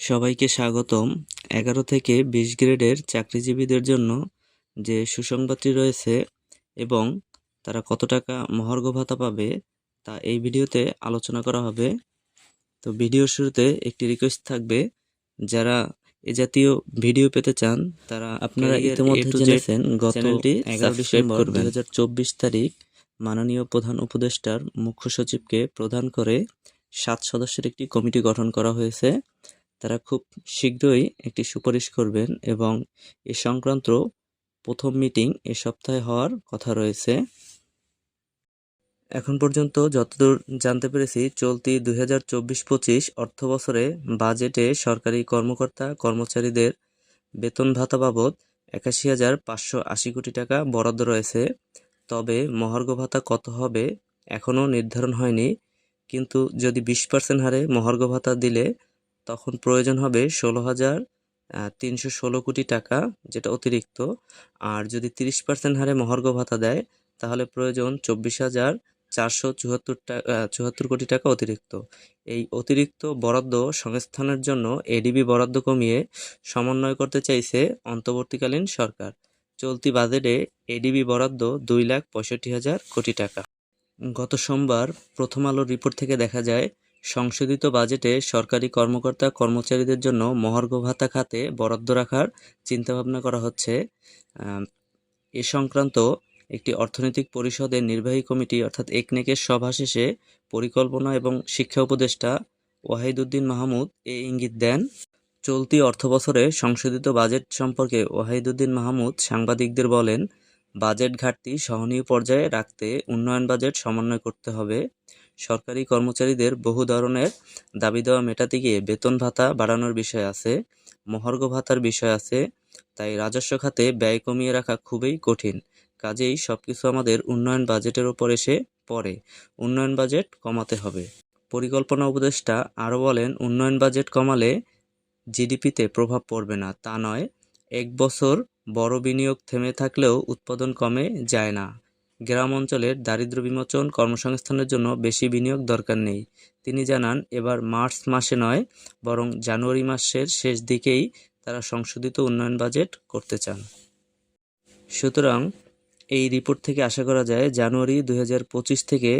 সবাইকে স্বাগতম। এগারো থেকে বিশ গ্রেডের চাকরিজীবীদের জন্য যে সুসংবাদটি রয়েছে এবং তারা কত টাকা মহার্ঘ ভাতা পাবে তা এই ভিডিওতে আলোচনা করা হবে। তো ভিডিওর শুরুতে একটি রিকোয়েস্ট থাকবে যারা এ জাতীয় ভিডিও পেতে চান তারা আপনারা ইতিমধ্যে জেনেছেন গত এগারো ডিসেম্বর। দুই হাজার চব্বিশ তারিখ মাননীয় প্রধান উপদেষ্টার মুখ্য সচিবকে প্রধান করে সাত সদস্যের একটি কমিটি গঠন করা হয়েছে। তারা খুব শীঘ্রই একটি সুপারিশ করবেন এবং এ সংক্রান্ত প্রথম মিটিং এ সপ্তাহে হওয়ার কথা রয়েছে। এখন পর্যন্ত যতদূর জানতে পেরেছি, চলতি দুই হাজার চব্বিশ পঁচিশ অর্থ বছরে বাজেটে সরকারি কর্মকর্তা কর্মচারীদের বেতন ভাতা বাবদ একাশি হাজার পাঁচশো আশি কোটি টাকা বরাদ্দ রয়েছে। তবে মহার্ঘ ভাতা কত হবে এখনও নির্ধারণ হয়নি, কিন্তু যদি বিশ পার্সেন্ট হারে মহার্ঘ ভাতা দিলে তখন প্রয়োজন হবে ষোলো হাজার তিনশো ষোলো কোটি টাকা, যেটা অতিরিক্ত। আর যদি তিরিশ পার্সেন্ট হারে মহার্ঘ ভাতা দেয়, তাহলে প্রয়োজন চব্বিশ হাজার চারশো চুয়াত্তর টাকা চুয়াত্তর কোটি টাকা অতিরিক্ত। এই অতিরিক্ত বরাদ্দ সংস্থানের জন্য এডিবি বরাদ্দ কমিয়ে সমন্বয় করতে চাইছে অন্তর্বর্তীকালীন সরকার। চলতি বাজেটে এডিবি বরাদ্দ দুই লাখ পঁয়ষট্টি হাজার কোটি টাকা। গত সোমবার প্রথম আলোর রিপোর্ট থেকে দেখা যায় সংশোধিত বাজেটে সরকারি কর্মকর্তা কর্মচারীদের জন্য মহার্ঘ ভাতা খাতে বরাদ্দ রাখার চিন্তাভাবনা করা হচ্ছে। এ সংক্রান্ত একটি অর্থনৈতিক পরিষদের নির্বাহী কমিটি অর্থাৎ একনেকের সভা শেষে পরিকল্পনা এবং শিক্ষা উপদেষ্টা ওয়াহিদুদ্দিন মাহমুদ এ ইঙ্গিত দেন। চলতি অর্থবছরে সংশোধিত বাজেট সম্পর্কে ওয়াহিদুদ্দিন মাহমুদ সাংবাদিকদের বলেন বাজেট ঘাটতি সহনীয় পর্যায়ে রাখতে উন্নয়ন বাজেট সমন্বয় করতে হবে। সরকারি কর্মচারীদের বহু ধরনের দাবি দেওয়া মেটাতে গিয়ে বেতন ভাতা বাড়ানোর বিষয় আছে, মহার্ঘ ভাতার বিষয় আছে, তাই রাজস্ব খাতে ব্যয় কমিয়ে রাখা খুবই কঠিন। কাজেই সবকিছু আমাদের উন্নয়ন বাজেটের ওপর এসে পড়ে, উন্নয়ন বাজেট কমাতে হবে। পরিকল্পনা উপদেষ্টা আরও বলেন, উন্নয়ন বাজেট কমালে জিডিপিতে প্রভাব পড়বে না, তা নয় এক বছর বড় বিনিয়োগ থেমে থাকলেও উৎপাদন কমে যায় না। গ্রাম অঞ্চলের দারিদ্র্য বিমোচন কর্মসংস্থানের জন্য বেশি বিনিয়োগ দরকার নেই। তিনি জানান, এবার মার্চ মাসে নয়, বরং জানুয়ারি মাসের শেষ দিকেই তারা সংশোধিত উন্নয়ন বাজেট করতে চান। সুতরাং এই রিপোর্ট থেকে আশা করা যায়, জানুয়ারি দু হাজার পঁচিশ থেকে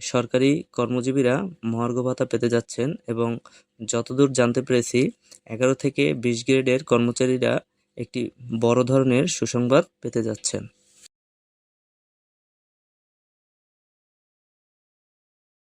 সরকারি কর্মজীবীরা মহার্ঘ ভাতা পেতে যাচ্ছেন এবং যতদূর জানতে পেরেছি, এগারো থেকে বিশ গ্রেডের কর্মচারীরা একটি বড় ধরনের সুসংবাদ পেতে যাচ্ছেন।